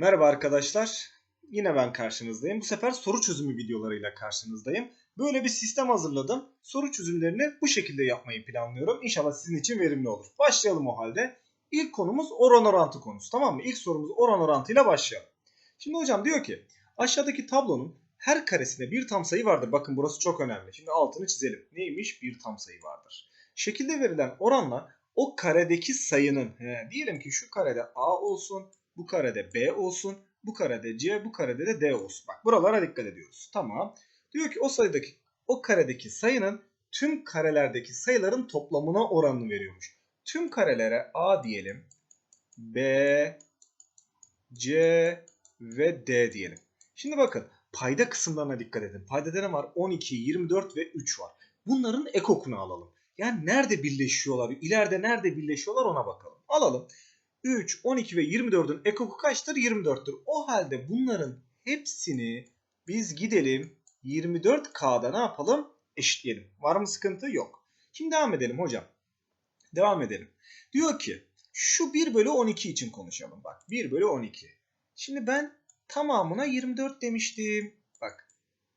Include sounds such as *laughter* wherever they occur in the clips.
Merhaba arkadaşlar. Yine ben karşınızdayım. Bu sefer soru çözümü videolarıyla karşınızdayım. Böyle bir sistem hazırladım. Soru çözümlerini bu şekilde yapmayı planlıyorum. İnşallah sizin için verimli olur. Başlayalım o halde. İlk konumuz oran orantı konusu tamam mı? İlk sorumuz oran orantıyla başlayalım. Şimdi hocam diyor ki aşağıdaki tablonun her karesinde bir tam sayı vardır. Bakın burası çok önemli. Şimdi altını çizelim. Neymiş? Bir tam sayı vardır. Şekilde verilen oranla o karedeki sayının he, diyelim ki şu karede A olsun, bu karede B olsun, bu karede C, bu karede de D olsun. Bak buralara dikkat ediyoruz. Tamam. Diyor ki o sayıdaki o karedeki sayının tüm karelerdeki sayıların toplamına oranını veriyormuş. Tüm karelere A diyelim. B, C ve D diyelim. Şimdi bakın payda kısımlarına dikkat edin. Paydada ne var? 12, 24 ve 3 var. Bunların ekokunu alalım. Yani nerede birleşiyorlar? İleride nerede birleşiyorlar ona bakalım. Alalım. 3, 12 ve 24'ün ekoku kaçtır? 24'tür. O halde bunların hepsini biz gidelim 24K'da ne yapalım? Eşitleyelim. Var mı sıkıntı? Yok. Şimdi devam edelim hocam. Devam edelim. Diyor ki şu 1 bölü 12 için konuşalım. Bak 1 bölü 12. Şimdi ben tamamına 24 demiştim. Bak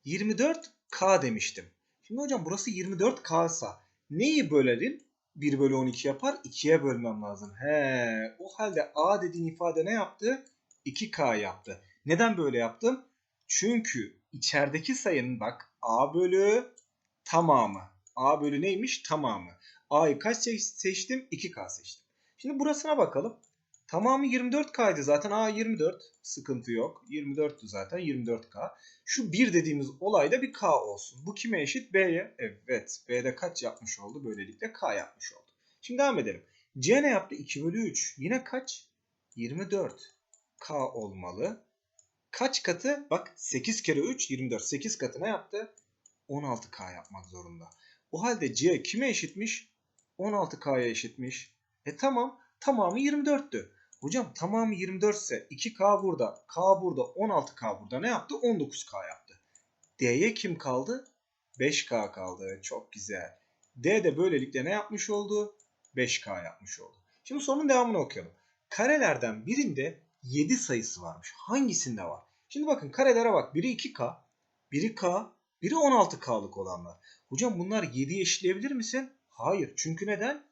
24K demiştim. Şimdi hocam burası 24K sa neyi bölerim? 1 bölü 12 yapar. 2'ye bölmem lazım. He, o halde A dediğin ifade ne yaptı? 2K yaptı. Neden böyle yaptım? Çünkü içerideki sayının bak A bölü tamamı. A bölü neymiş? Tamamı. A'yı kaç seçtim? 2K seçtim. Şimdi burasına bakalım. Tamamı 24K'ydı zaten. A 24. Sıkıntı yok. 24'tü zaten. 24K. Şu 1 dediğimiz olayda bir K olsun. Bu kime eşit? B'ye. Evet. B'de kaç yapmış oldu? Böylelikle K yapmış oldu. Şimdi devam edelim. C ne yaptı? 2 bölü 3. Yine kaç? 24. K olmalı. Kaç katı? Bak 8 kere 3 24. 8 katı ne yaptı? 16K yapmak zorunda. O halde C kime eşitmiş? 16K'ya eşitmiş. E tamam. Tamamı 24'tü. Hocam tamamı 24 ise 2K burada, K burada, 16K burada ne yaptı? 19K yaptı. D'ye kim kaldı? 5K kaldı. Çok güzel. D de böylelikle ne yapmış oldu? 5K yapmış oldu. Şimdi sorunun devamını okuyalım. Karelerden birinde 7 sayısı varmış. Hangisinde var? Şimdi bakın karelere bak. Biri 2K, biri K, biri 16K'lık olanlar. Hocam bunlar 7'ye eşitleyebilir misin? Hayır. Çünkü neden?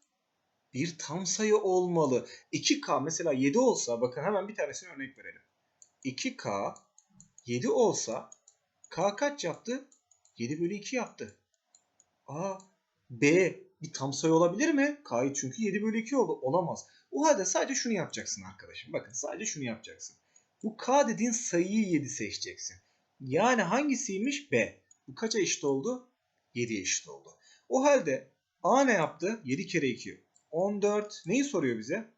Bir tam sayı olmalı. 2K mesela 7 olsa bakın hemen bir tanesine örnek verelim. 2K 7 olsa K kaç yaptı? 7 bölü 2 yaptı. A, B bir tam sayı olabilir mi? K'yı çünkü 7 bölü 2 oldu. Olamaz. O halde sadece şunu yapacaksın arkadaşım. Bakın sadece şunu yapacaksın. Bu K dediğin sayıyı 7 seçeceksin. Yani hangisiymiş? B. Bu kaça eşit oldu? 7'ye eşit oldu. O halde A ne yaptı? 7 kere 2. 14 neyi soruyor bize?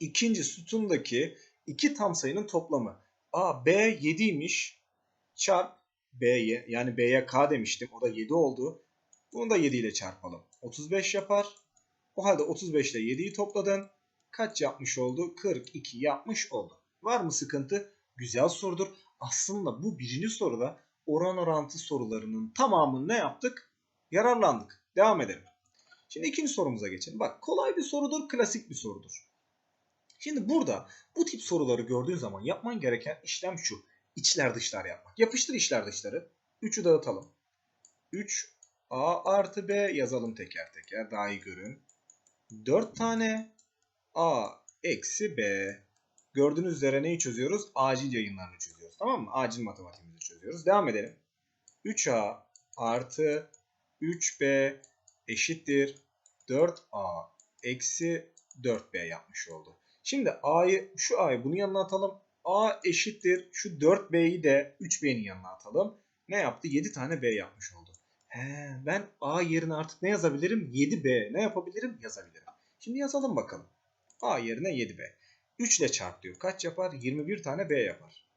İkinci sütundaki iki tam sayının toplamı. A, B 7'ymiş. Çarp B'ye yani B'ye K demiştim. O da 7 oldu. Bunu da 7 ile çarpalım. 35 yapar. O halde 35 ile 7'yi topladın. Kaç yapmış oldu? 42 yapmış oldu. Var mı sıkıntı? Güzel sorudur. Aslında bu birinci soruda oran orantı sorularının tamamını ne yaptık? Yararlandık. Devam edelim. Şimdi ikinci sorumuza geçelim. Bak kolay bir sorudur, klasik bir sorudur. Şimdi burada bu tip soruları gördüğün zaman yapman gereken işlem şu. İçler dışlar yapmak. Yapıştır içler dışları. 3'ü dağıtalım. 3 A artı B yazalım teker teker daha iyi görün. 4 tane A eksi B. Gördüğünüz üzere neyi çözüyoruz? Acil yayınlarını çözüyoruz. Tamam mı? Acil matematiğimizi çözüyoruz. Devam edelim. 3A artı 3B eşittir 4a eksi 4b yapmış oldu. Şimdi a'yı şu a'yı bunun yanına atalım. a eşittir şu 4b'yi de 3b'nin yanına atalım. Ne yaptı? 7 tane b yapmış oldu. He, ben a yerine artık ne yazabilirim? 7b. Ne yapabilirim? Yazabilirim. Şimdi yazalım bakalım. a yerine 7b. 3 ile çarp diyor. Kaç yapar? 21 tane b yapar.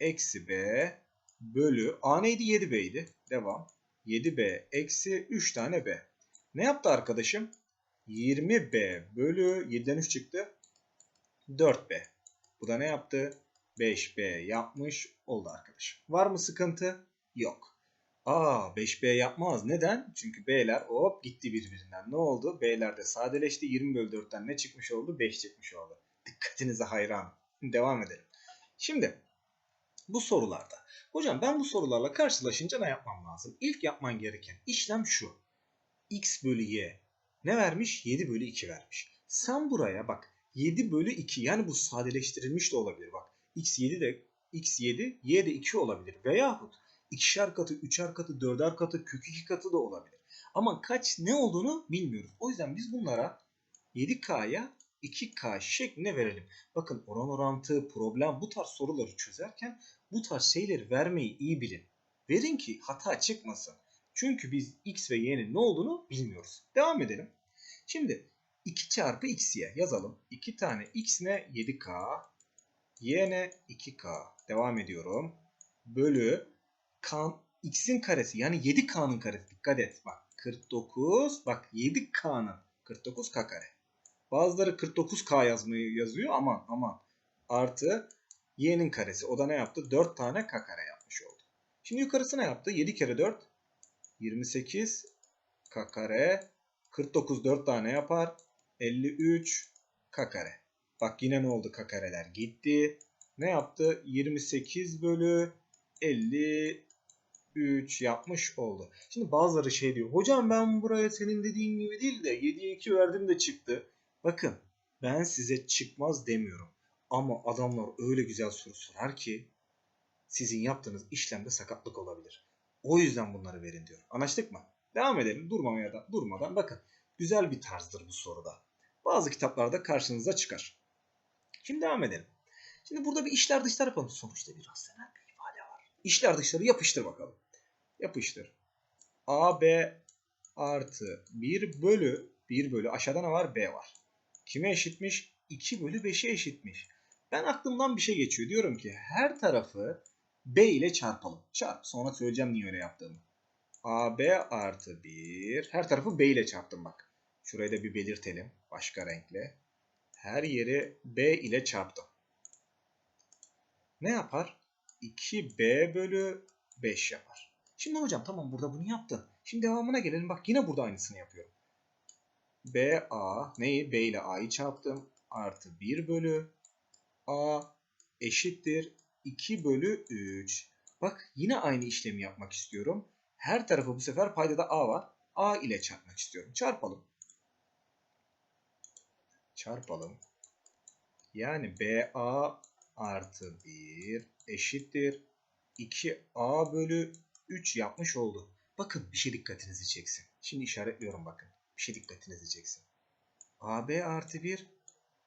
Eksi b bölü a neydi? 7b'ydi. Devam. 7b eksi 3 tane b. Ne yaptı arkadaşım? 20b bölü 7'den 3 çıktı. 4b. Bu da ne yaptı? 5b yapmış oldu arkadaşım. Var mı sıkıntı? Yok. Aa 5b yapmaz. Neden? Çünkü b'ler hop gitti birbirinden. Ne oldu? B'ler de sadeleşti. 20 bölü 4'ten ne çıkmış oldu? 5 çıkmış oldu. Dikkatinize hayran. Devam edelim. Şimdi bu sorularda. Hocam ben bu sorularla karşılaşınca ne yapmam lazım? İlk yapman gereken işlem şu. X bölü y ne vermiş? 7 bölü 2 vermiş. Sen buraya bak 7 bölü 2 yani bu sadeleştirilmiş de olabilir bak. x 7 de x 7 y de 2 olabilir. Veyahut ikişer katı, üçer katı, dörder katı, kök 2 katı da olabilir. Ama kaç ne olduğunu bilmiyoruz. O yüzden biz bunlara 7K'ya 2K şeklinde verelim. Bakın oran orantı, problem bu tarz soruları çözerken bu tarz şeyleri vermeyi iyi bilin. Verin ki hata çıkmasın. Çünkü biz x ve y'nin ne olduğunu bilmiyoruz. Devam edelim. Şimdi 2 çarpı xy yazalım. 2 tane x ne? 7k. y ne? 2k. Devam ediyorum. Bölü x'in karesi yani 7k'nın karesi. Dikkat et bak 49 bak 7k'nın 49k kare. Bazıları 49k yazmayı yazıyor aman aman. Artı y'nin karesi. O da ne yaptı? 4 tane k kare yapmış oldu. Şimdi yukarısı ne yaptı? 7 kere 4 28 k kare 49 4 tane yapar. 53 k kare. Bak yine ne oldu k kareler gitti. Ne yaptı? 28 bölü 53 yapmış oldu. Şimdi bazıları şey diyor. Hocam ben buraya senin dediğin gibi değil de 7'ye 2 verdim de çıktı. Bakın ben size çıkmaz demiyorum. Ama adamlar öyle güzel soru sorar ki sizin yaptığınız işlemde sakatlık olabilir. O yüzden bunları verin diyor. Anlaştık mı? Devam edelim durmamaya da durmadan. Bakın güzel bir tarzdır bu soruda. Bazı kitaplarda karşınıza çıkar. Şimdi devam edelim. Şimdi burada bir işler dışlar yapalım. Sonuçta bir rasyonel bir ifade var. İşler dışları yapıştır bakalım. Yapıştır. AB artı 1 bölü 1 bölü aşağıda ne var? B var. Kime eşitmiş? 2 bölü 5'e eşitmiş. Ben aklımdan bir şey geçiyor. Diyorum ki her tarafı B ile çarpalım. Çarp. Sonra söyleyeceğim niye öyle yaptığımı. AB artı 1. Her tarafı B ile çarptım bak. Şurayı da bir belirtelim. Başka renkle. Her yeri B ile çarptım. Ne yapar? 2B bölü 5 yapar. Şimdi hocam tamam burada bunu yaptın. Şimdi devamına gelelim. Bak yine burada aynısını yapıyorum. BA neyi? B ile A'yı çarptım. Artı 1 bölü A eşittir 2 bölü 3. Bak yine aynı işlemi yapmak istiyorum. Her tarafı bu sefer paydada A var. A ile çarpmak istiyorum. Çarpalım. Çarpalım. Yani BA artı 1 eşittir 2A bölü 3 yapmış oldu. Bakın bir şey dikkatinizi çeksin. Şimdi işaretliyorum bakın. Bir şey dikkatinizi çeksin. AB artı 1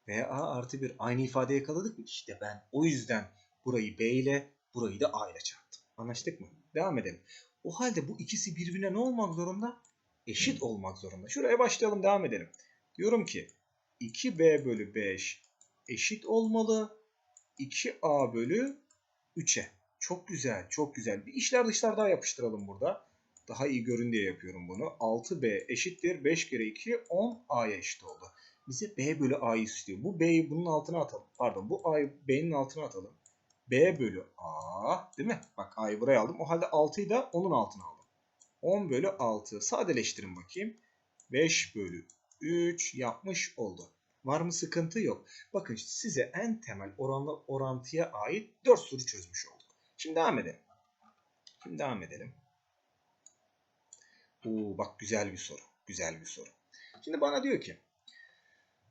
BA artı 1 aynı ifade yakaladık mı? İşte ben o yüzden burayı B ile burayı da A ile çarptım. Anlaştık mı? Devam edelim. O halde bu ikisi birbirine ne olmak zorunda? Eşit olmak zorunda. Şuraya başlayalım devam edelim. Diyorum ki 2B bölü 5 eşit olmalı. 2A bölü 3'e. Çok güzel, çok güzel. Bir işler dışlar daha yapıştıralım burada. Daha iyi görün diye yapıyorum bunu. 6B eşittir. 5 kere 2 10 A'ya eşit oldu. Bize B bölü A'yı istiyor. Bu B'yi bunun altına atalım. Pardon bu A'yı B'nin altına atalım. B bölü A değil mi? Bak A'yı buraya aldım. O halde 6'yı da onun altına aldım. 10 bölü 6. Sadeleştirin bakayım. 5 bölü 3 yapmış oldu. Var mı sıkıntı yok. Bakın size en temel oranla orantıya ait 4 soru çözmüş olduk. Şimdi devam edelim. Şimdi devam edelim. Oo, bak güzel bir soru. Güzel bir soru. Şimdi bana diyor ki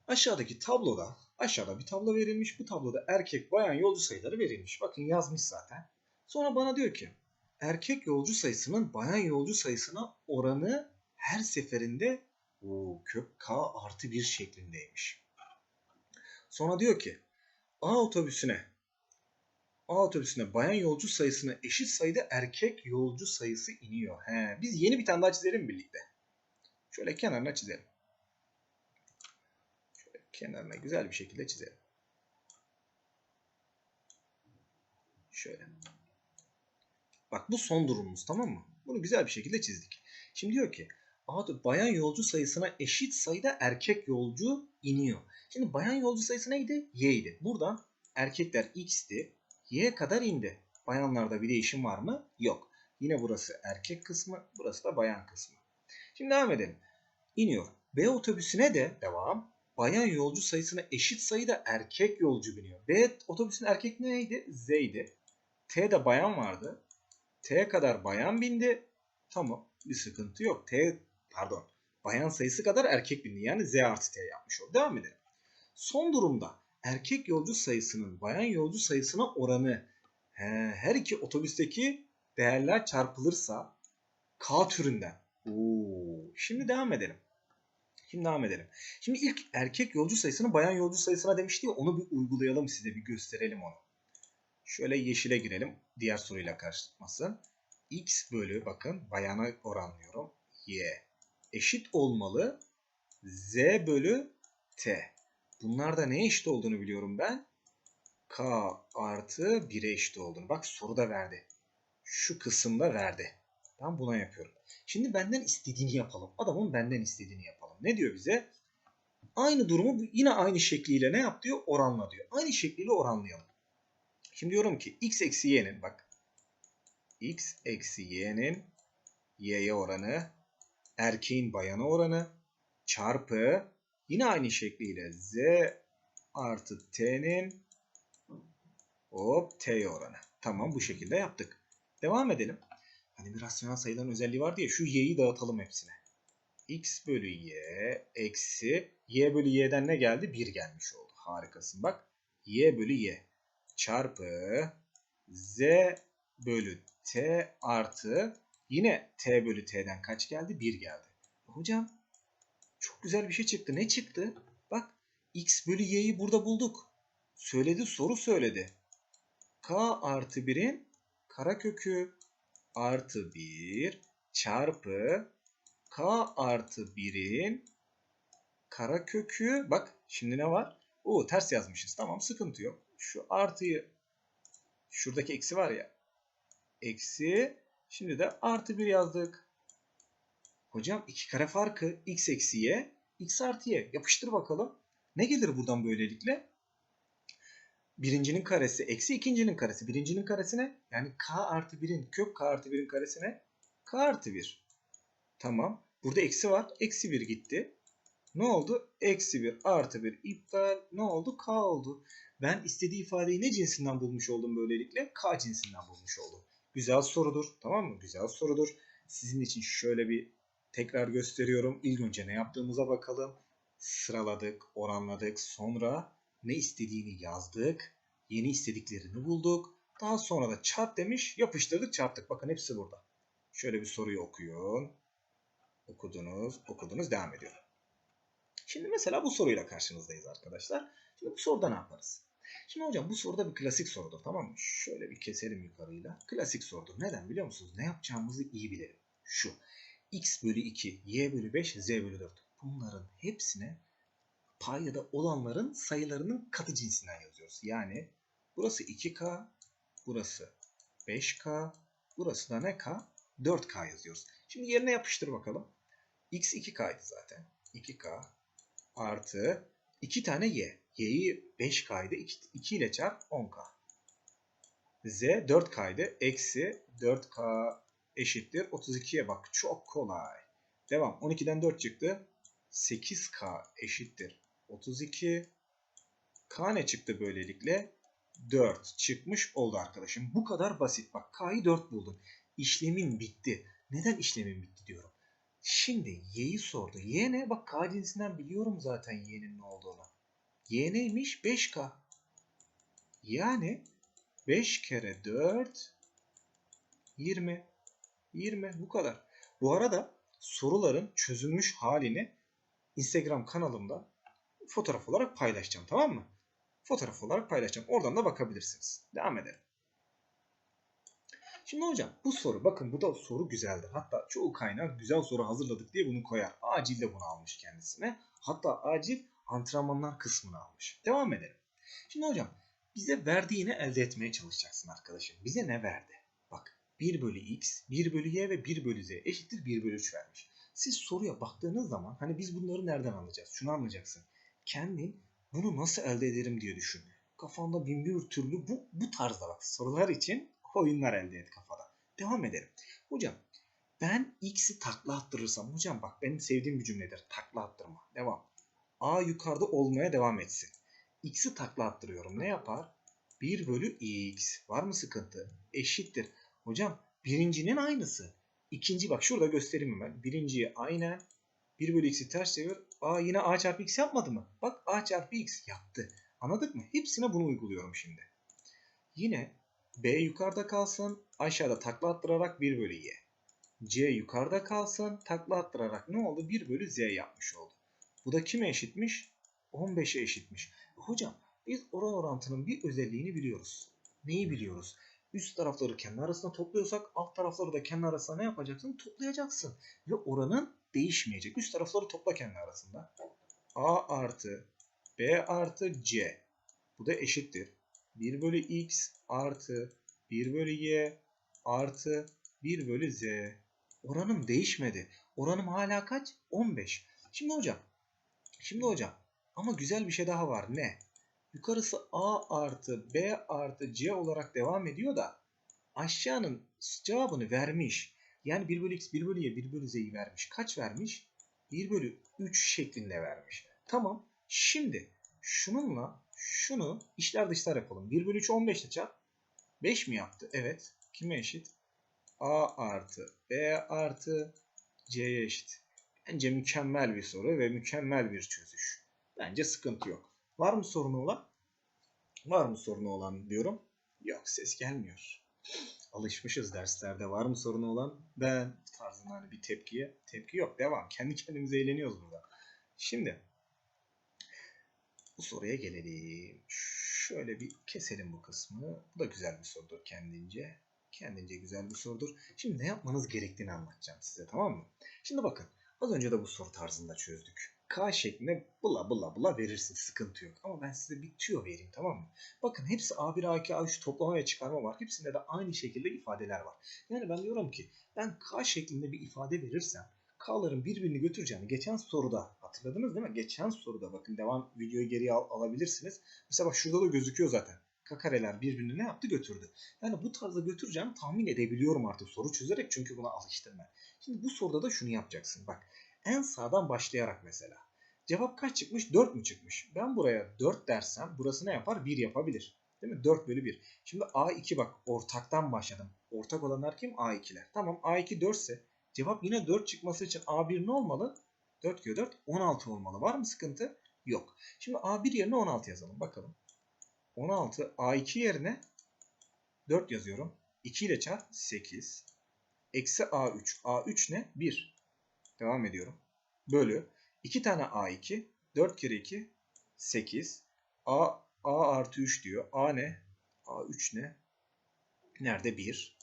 aşağıdaki tabloda aşağıda bir tablo verilmiş. Bu tabloda erkek bayan yolcu sayıları verilmiş. Bakın yazmış zaten. Sonra bana diyor ki erkek yolcu sayısının bayan yolcu sayısına oranı her seferinde o kök k artı 1 şeklindeymiş. Sonra diyor ki A otobüsüne A otobüsüne bayan yolcu sayısına eşit sayıda erkek yolcu sayısı iniyor. He, biz yeni bir tane daha çizelim birlikte. Şöyle kenarına çizelim. Kenarına güzel bir şekilde çizelim. Şöyle. Bak bu son durumumuz tamam mı? Bunu güzel bir şekilde çizdik. Şimdi diyor ki A bayan yolcu sayısına eşit sayıda erkek yolcu iniyor. Şimdi bayan yolcu sayısı neydi? Y idi. Buradan erkekler x'ti. Y'ye kadar indi. Bayanlarda bir değişim var mı? Yok. Yine burası erkek kısmı, burası da bayan kısmı. Şimdi devam edelim. İniyor. B otobüsüne de devam. Bayan yolcu sayısına eşit sayıda erkek yolcu biniyor. B otobüsün erkek neydi? Z'ydi. T'de bayan vardı. T kadar bayan bindi. Tamam bir sıkıntı yok. T pardon bayan sayısı kadar erkek bindi. Yani Z artı T yapmış oldu. Devam edelim. Son durumda erkek yolcu sayısının bayan yolcu sayısına oranı he, her iki otobüsteki değerler çarpılırsa K türünden. Oo, şimdi devam edelim. Şimdi devam edelim. Şimdi ilk erkek yolcu sayısını bayan yolcu sayısına demişti ya onu bir uygulayalım size bir gösterelim onu. Şöyle yeşile girelim. Diğer soruyla karşılaşmasın. X bölü bakın bayana oranlıyorum. Y eşit olmalı. Z bölü T. Bunlar da neye eşit olduğunu biliyorum ben. K artı 1'e eşit olduğunu. Bak soruda verdi. Şu kısımda verdi. Ben buna yapıyorum. Şimdi benden istediğini yapalım. Adamın benden istediğini yapalım. Ne diyor bize? Aynı durumu yine aynı şekliyle ne yap diyor? Oranla diyor. Aynı şekliyle oranlayalım. Şimdi diyorum ki x eksi y'nin bak. x eksi y'nin y'ye oranı erkeğin bayana oranı çarpı yine aynı şekliyle z artı t'nin hop t'ye oranı. Tamam bu şekilde yaptık. Devam edelim. Hani bir rasyonel sayıların özelliği var diye şu y'yi dağıtalım hepsine. X bölü y eksi y bölü y'den ne geldi? 1 gelmiş oldu. Harikasın bak. y bölü y çarpı z bölü t artı yine t bölü t'den kaç geldi? 1 geldi. Hocam çok güzel bir şey çıktı. Ne çıktı? Bak x bölü y'yi burada bulduk. Söyledi soru söyledi. k artı 1'in karekökü artı 1 çarpı k artı 1'in karekökü bak şimdi ne var? Oo ters yazmışız. Tamam sıkıntı yok. Şu artıyı şuradaki eksi var ya. Eksi şimdi de artı 1 yazdık. Hocam iki kare farkı x eksi y x artı y. Yapıştır bakalım. Ne gelir buradan böylelikle? Birincinin karesi eksi ikincinin karesi. Birincinin karesine yani k artı 1'in kök k artı 1'in karesine k artı 1. Tamam. Burada eksi var. Eksi 1 gitti. Ne oldu? Eksi 1 artı 1 iptal. Ne oldu? K oldu. Ben istediği ifadeyi ne cinsinden bulmuş oldum böylelikle? K cinsinden bulmuş oldum. Güzel sorudur. Tamam mı? Güzel sorudur. Sizin için şöyle bir tekrar gösteriyorum. İlk önce ne yaptığımıza bakalım. Sıraladık, oranladık. Sonra ne istediğini yazdık. Yeni istediklerini bulduk. Daha sonra da çarp demiş. Yapıştırdık, çarptık. Bakın hepsi burada. Şöyle bir soruyu okuyun. Okudunuz, okudunuz. Devam ediyor. Şimdi mesela bu soruyla karşınızdayız arkadaşlar. Şimdi bu soruda ne yaparız? Şimdi hocam bu soruda bir klasik sorudur tamam mı? Şöyle bir keselim yukarıyla. Klasik sorudur. Neden biliyor musunuz? Ne yapacağımızı iyi bilelim. Şu. x bölü 2, y bölü 5, z bölü 4. Bunların hepsine paydada olanların sayılarının katı cinsinden yazıyoruz. Yani burası 2k, burası 5k, burası da ne k? 4k yazıyoruz. Şimdi yerine yapıştır bakalım. X 2k'ydı zaten. 2k artı 2 tane y. y'yi 5k'ydı. 2, 2 ile çarp 10k. z 4k'ydı. Eksi 4k eşittir 32'ye bak. Çok kolay. Devam. 12'den 4 çıktı. 8k eşittir 32. K ne çıktı böylelikle? 4 çıkmış oldu arkadaşım. Bu kadar basit. Bak K'yı 4 buldun. İşlemin bitti. Neden işlemin bitti. Şimdi y'yi sordu. Y ne? Bak K cinsinden biliyorum zaten y'nin ne olduğunu. Y neymiş? 5K. Yani 5 kere 4 20. 20 bu kadar. Bu arada soruların çözülmüş halini Instagram kanalımda fotoğraf olarak paylaşacağım tamam mı? Fotoğraf olarak paylaşacağım. Oradan da bakabilirsiniz. Devam edelim. Şimdi hocam bu soru bakın bu da soru güzeldir. Hatta çoğu kaynak güzel soru hazırladık diye bunu koyar. Acil de bunu almış kendisine. Hatta acil antrenmanlar kısmını almış. Devam edelim. Şimdi hocam bize verdiğini elde etmeye çalışacaksın arkadaşım. Bize ne verdi? Bak 1 bölü x, 1 bölü y ve 1 bölü z eşittir 1 bölü 3 vermiş. Siz soruya baktığınız zaman hani biz bunları nereden anlayacağız? Şunu anlayacaksın. Kendin bunu nasıl elde ederim diye düşün. Kafanda bin bir türlü bu, bu tarzda bak sorular için oyunlar elde et kafada. Devam edelim. Hocam ben x'i takla attırırsam hocam bak benim sevdiğim bir cümledir. Takla attırma. Devam. A yukarıda olmaya devam etsin. X'i takla attırıyorum. Ne yapar? 1 bölü X. Var mı sıkıntı? Eşittir. Hocam birincinin aynısı. İkinci bak şurada göstereyim hemen. Birinciyi aynen 1 bölü x'i ters çevir. A yine a çarpı x yapmadı mı? Bak a çarpı x yaptı. Anladık mı? Hepsine bunu uyguluyorum şimdi. Yine b yukarıda kalsın. Aşağıda takla attırarak 1 bölü y. c yukarıda kalsın. Takla attırarak ne oldu? 1 bölü z yapmış oldu. Bu da kime eşitmiş? 15'e eşitmiş. Hocam biz oran orantının bir özelliğini biliyoruz. Neyi biliyoruz? Üst tarafları kendi arasında topluyorsak alt tarafları da kendi arasında ne yapacaksın? Toplayacaksın. Ve oranın değişmeyecek. Üst tarafları topla kendi arasında. A artı B artı C. Bu da eşittir. 1 bölü X artı 1 bölü Y artı 1 bölü Z. Oranım değişmedi. Oranım hala kaç? 15. Şimdi hocam. Şimdi hocam. Ama güzel bir şey daha var. Ne? Yukarısı A artı B artı C olarak devam ediyor da aşağının cevabını vermiş. Yani 1 bölü x, 1 bölü y, 1 bölü z'yi vermiş. Kaç vermiş? 1 bölü 3 şeklinde vermiş. Tamam. Şimdi şununla şunu işler dışlar yapalım. 1 bölü 3 15 ile çarp. 5 mi yaptı? Evet. Kime eşit? A artı B artı C'ye eşit. Bence mükemmel bir soru ve mükemmel bir çözüş. Bence sıkıntı yok. Var mı sorunu olan? Var mı sorunu olan diyorum. Yok ses gelmiyor. Alışmışız derslerde. Var mı sorunu olan? Ben tarzında hani bir tepkiye. Tepki yok. Devam. Kendi kendimize eğleniyoruz burada. Şimdi bu soruya gelelim. Şöyle bir keselim bu kısmı. Bu da güzel bir sorudur kendince. Kendince güzel bir sorudur. Şimdi ne yapmanız gerektiğini anlatacağım size tamam mı? Şimdi bakın. Az önce de bu soru tarzında çözdük. K şeklinde bula bula bula verirsin. Sıkıntı yok. Ama ben size bir tüyo vereyim tamam mı? Bakın hepsi A1, A2, A3 toplama ve çıkarma var. Hepsinde de aynı şekilde ifadeler var. Yani ben diyorum ki ben K şeklinde bir ifade verirsem K'ların birbirini götüreceğini geçen soruda hatırladınız değil mi? Geçen soruda bakın devam videoyu geriye al, alabilirsiniz. Mesela bak şurada da gözüküyor zaten. K kareler birbirini ne yaptı götürdü. Yani bu tarzda götüreceğini tahmin edebiliyorum artık soru çözerek çünkü buna alıştım ben. Şimdi bu soruda da şunu yapacaksın. Bak en sağdan başlayarak mesela. Cevap kaç çıkmış? 4 mü çıkmış? Ben buraya 4 dersem burası ne yapar? 1 yapabilir. Değil mi? 4 bölü 1. Şimdi A2 bak ortaktan başladım. Ortak olanlar kim? A2'ler. Tamam A2 4 ise cevap yine 4 çıkması için A1 ne olmalı? 4 kere 4 16 olmalı. Var mı sıkıntı? Yok. Şimdi A1 yerine 16 yazalım. Bakalım. 16 A2 yerine 4 yazıyorum. 2 ile çarp 8. Eksi A3. A3 ne? 1. Devam ediyorum. Bölü. 2 tane A2. 4 kere 2. 8. A, A artı 3 diyor. A ne? A3 ne? Nerede? 1.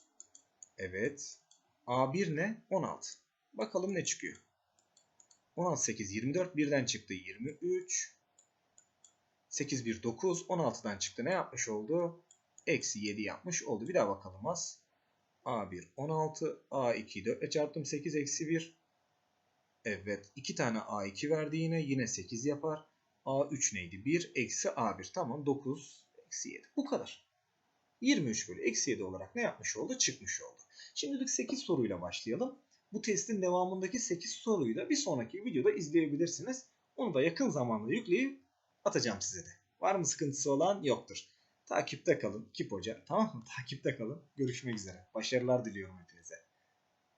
Evet. A1 ne? 16. Bakalım ne çıkıyor. 16, 8, 24. Birden çıktı 23. 8, 1, 9. 16'dan çıktı. Ne yapmış oldu? Eksi 7 yapmış oldu. Bir daha bakalım az. A1 16. A2 4 ile çarptım. 8 eksi 1. Evet. 2 tane A2 verdi yine. Yine 8 yapar. A3 neydi? 1 eksi A1. Tamam 9 eksi 7. Bu kadar. 23 bölü eksi 7 olarak ne yapmış oldu? Çıkmış oldu. Şimdilik 8 soruyla başlayalım. Bu testin devamındaki 8 soruyu da bir sonraki videoda izleyebilirsiniz. Onu da yakın zamanda yükleyip atacağım size de. Var mı sıkıntısı olan? Yoktur. Takipte kalın. Kip Hoca. Tamam mı? *laughs* Takipte kalın. Görüşmek üzere. Başarılar diliyorum hepinize.